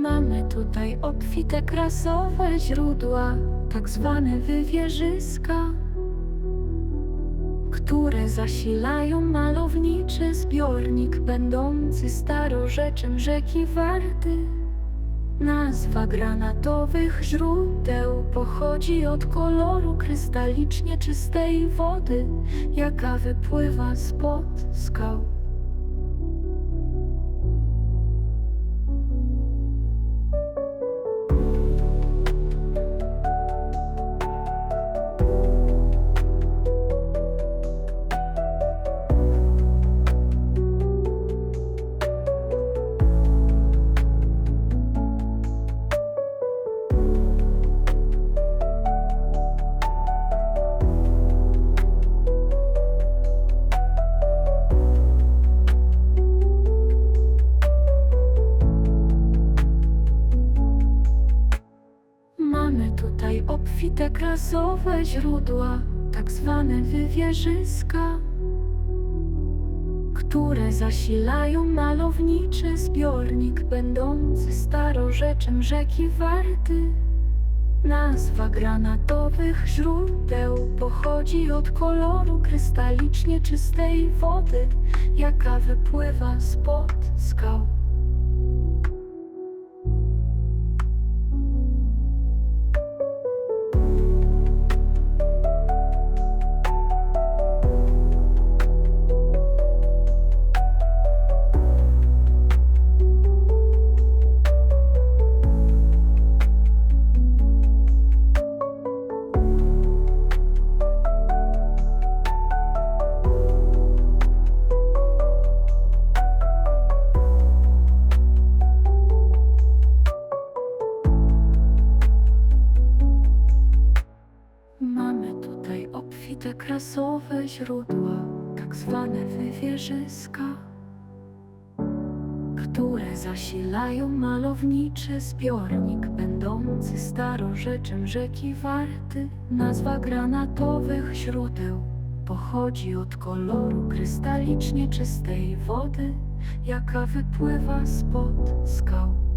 Mamy tutaj obfite krasowe źródła, tak zwane wywierzyska, które zasilają malowniczy zbiornik będący starorzeczem rzeki Warty. Nazwa granatowych źródeł pochodzi od koloru krystalicznie czystej wody, jaka wypływa spod skał. Obfite krasowe źródła, tak zwane wywierzyska, które zasilają malowniczy zbiornik będący starorzeczem rzeki Warty. Nazwa granatowych źródeł pochodzi od koloru krystalicznie czystej wody, jaka wypływa spod skał. Obfite krasowe źródła, tak zwane wywierzyska, które zasilają malowniczy zbiornik będący starorzeczem rzeki Warty. Nazwa granatowych źródeł pochodzi od koloru krystalicznie czystej wody, jaka wypływa spod skał.